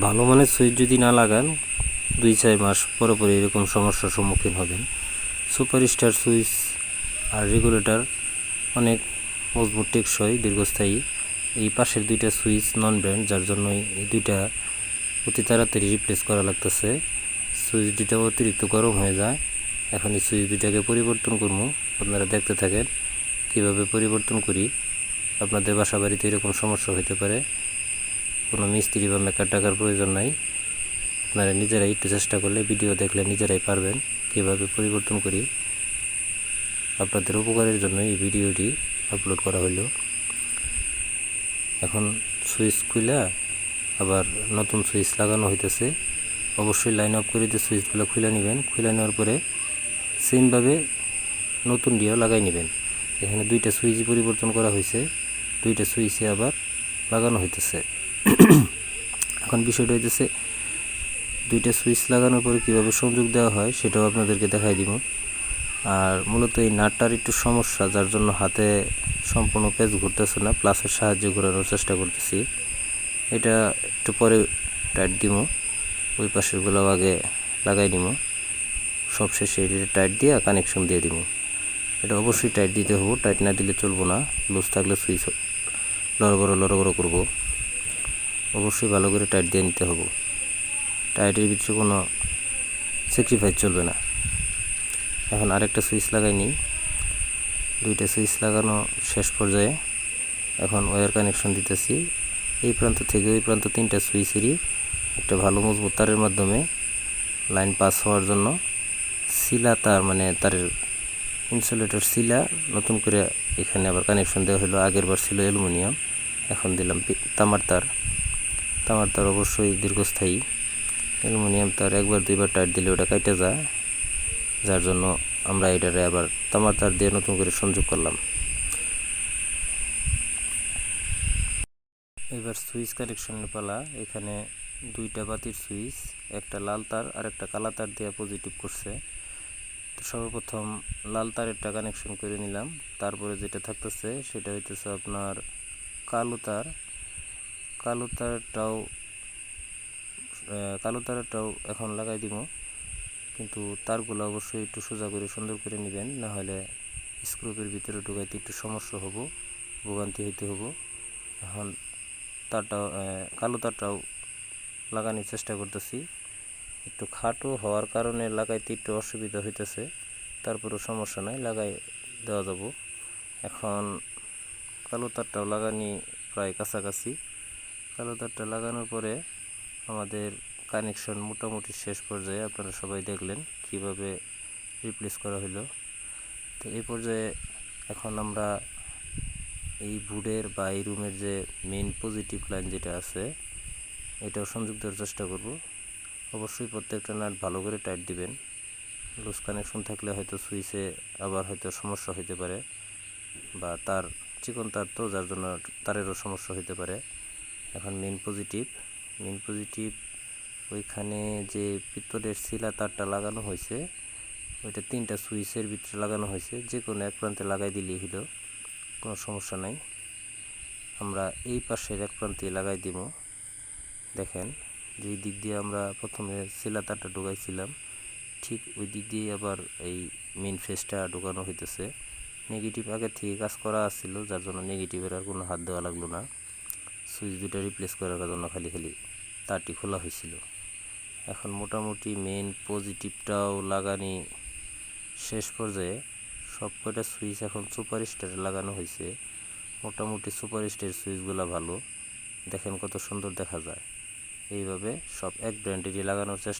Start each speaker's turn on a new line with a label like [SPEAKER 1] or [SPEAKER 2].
[SPEAKER 1] ভালো মানের সুইচ যদি না লাগান, দুই চার মাস পরে পরে এরকম সমস্যার সম্মুখীন হবেন। সুপার স্টার সুইচ আর রেগুলেটর অনেক মজবুত, টেকসই, দীর্ঘস্থায়ী। এই পাশের দুইটা সুইচ নন ব্র্যান্ড যার জন্য এই দুইটা অতি তাড়াতাড়ি রিপ্লেস করা লাগতেছে। সুইচ দুইটা অতিরিক্ত গরম হয়ে যায়। এখন এই সুইচ দুইটাকে পরিবর্তন করব। আপনারা দেখতে থাকেন কীভাবে পরিবর্তন করি। আপনাদের বাসা বাড়িতে এরকম সমস্যা হতে পারে। কোনো মিস্ত্রি বা মেকার টাকার প্রয়োজন নাই। আপনারা নিজেরাই একটু চেষ্টা করলে ভিডিও দেখলে নিজেরাই পারবেন কীভাবে পরিবর্তন করি। আপনাদের উপকারের জন্য এই ভিডিওটি আপলোড করা হলো এখন সুইচ খুলে আবার নতুন সুইচ লাগানো হইতেছে। অবশ্যই লাইন আপ করে দিয়ে সুইচগুলো খুলে নেবেন খুলে নেওয়ার পরে সেমভাবে নতুন দিয়েও লাগাই নেবেন। এখানে দুইটা সুইচ পরিবর্তন করা হয়েছে দুইটা সুইচে আবার লাগানো হইতেছে। এখন বিষয়টা হইতেছে দুইটা সুইচ লাগানোর পরে কীভাবে সংযোগ দেওয়া হয় সেটাও আপনাদেরকে দেখাই দিব। আর মূলত এই নাটটার একটু সমস্যা, যার জন্য হাতে সম্পূর্ণ পেজ ঘুরতেছে না প্লাসের সাহায্যে ঘোরানোর চেষ্টা করতেছি। এটা একটু পরে টাইট দিব, ওই পাশেরগুলো আগে লাগাই দিব সবশেষে এটা টাইট দিয়ে কানেকশন দিয়ে দিব। এটা অবশ্যই টাইট দিতে হব টাইট না দিলে চলবো না, লুজ থাকলে সুইচ লড়বড় লড়বড় করব। অবশ্যই ভালো করে টাইট দিয়ে নিতে হবে। টাইটের ভিতরে কোনো স্যাক্রিফাইস চলবে না। এখন আরেকটা সুইচ লাগাই নিই। দুইটা সুইচ লাগানো শেষ পর্যায়ে এখন ওয়ার কানেকশন দিতেছি। এই প্রান্ত থেকে ওই প্রান্ত তিনটা সুইচেরই একটা ভালো মজবুত তারের মাধ্যমে লাইন পাস হওয়ার জন্য শিলা তার মানে তারের ইনসুলেটর শিলা নতুন করে এখানে আবার কানেকশন দেওয়া হলো। আগের বার ছিল অ্যালুমিনিয়াম, এখন দিলাম তামার তার। তামার তার অবশ্যই দীর্ঘস্থায়ী। অ্যালুমিনিয়াম তার একবার, দুইবার টাইট দিলে ওটা কাইটে যায়। যার জন্য আমরা এটারে আবার তামার তার দিয়ে নতুন করে সংযোগ করলাম। এবার সুইচ কানেকশনের পালা। এখানে দুইটা বাতির সুইচ, একটা লাল তার আর একটা কালা তার দিয়ে পজিটিভ করছে। তো সর্বপ্রথম লাল তারেরটা কানেকশন করে নিলাম। তারপরে যেটা থাকতেছে, সেটা হইতেছে আপনার কালো তার। কালো তারটাও কালো এখন লাগাই দিব। কিন্তু তারগুলো অবশ্যই একটু সোজা করে সুন্দর করে নেবেন, না হলে স্ক্রুপের ভিতরে ঢুকাইতে একটু সমস্যা হব, ভোগান্তি হইতে হব। এখন তারটাও কালো তারটাও লাগানোর চেষ্টা করতেছি। একটু খাটো হওয়ার কারণে লাগাইতে একটু অসুবিধা হইতেছে, তারপরেও সমস্যা নাই, লাগাই দেওয়া যাব। এখন কালো তারটাও লাগানি প্রায় কাছাকাছি। কালো তারটা লাগানোর পরে আমাদের কানেকশন মোটামুটি শেষ পর্যায়ে আপনারা সবাই দেখলেন কীভাবে রিপ্লেস করা হলো তো এই পর্যায়ে এখন আমরা এই বুডের বা এই রুমের যে মেইন পজিটিভ লাইন যেটা আছে, এটাও সংযোগ দেওয়ার চেষ্টা করব। অবশ্যই প্রত্যেকটা নাট ভালো করে টাইট দিবেন। লুজ কানেকশন থাকলে হয়তো সুইচে আবার হয়তো সমস্যা হতে পারে বা তার চিকন তার তো যার জন্য তারেরও সমস্যা হতে পারে। এখন মেন পজিটিভ মেন পজিটিভ ওইখানে যে পিত্তলের শিলা তারটা লাগানো হয়েছে, ওইটা তিনটা সুইচের ভিতরে লাগানো হয়েছে যে কোনো এক প্রান্তে লাগাই দিলেই হলো, কোনো সমস্যা নাই। আমরা এই পাশের এক প্রান্তে লাগাই দিব। দেখেন, যেই দিক দিয়ে আমরা প্রথমে শিলা তারটা ঢুকাইছিলাম, ঠিক ওই দিক দিয়ে আবার এই মেন ফেসটা ঢুকানো হইতেছে। নেগেটিভ আগে থেকে কাজ করা আসছিল যার জন্য নেগেটিভের আর কোনো হাত দেওয়া লাগল না। সুইচ দুটা রিপ্লেস করার জন্য খালি খালি তারটি খোলা হয়েছিল। এখন মোটামুটি মেন পজিটিভটাও লাগানি শেষ পর্যায়ে সব কয়টা সুইচ এখন সুপার স্টারে লাগানো হয়েছে। মোটামুটি সুপার স্টার সুইচগুলো ভালো। দেখেন কত সুন্দর দেখা যায়। এইভাবে সব এক ব্র্যান্ডেরই লাগানোর চেষ্টা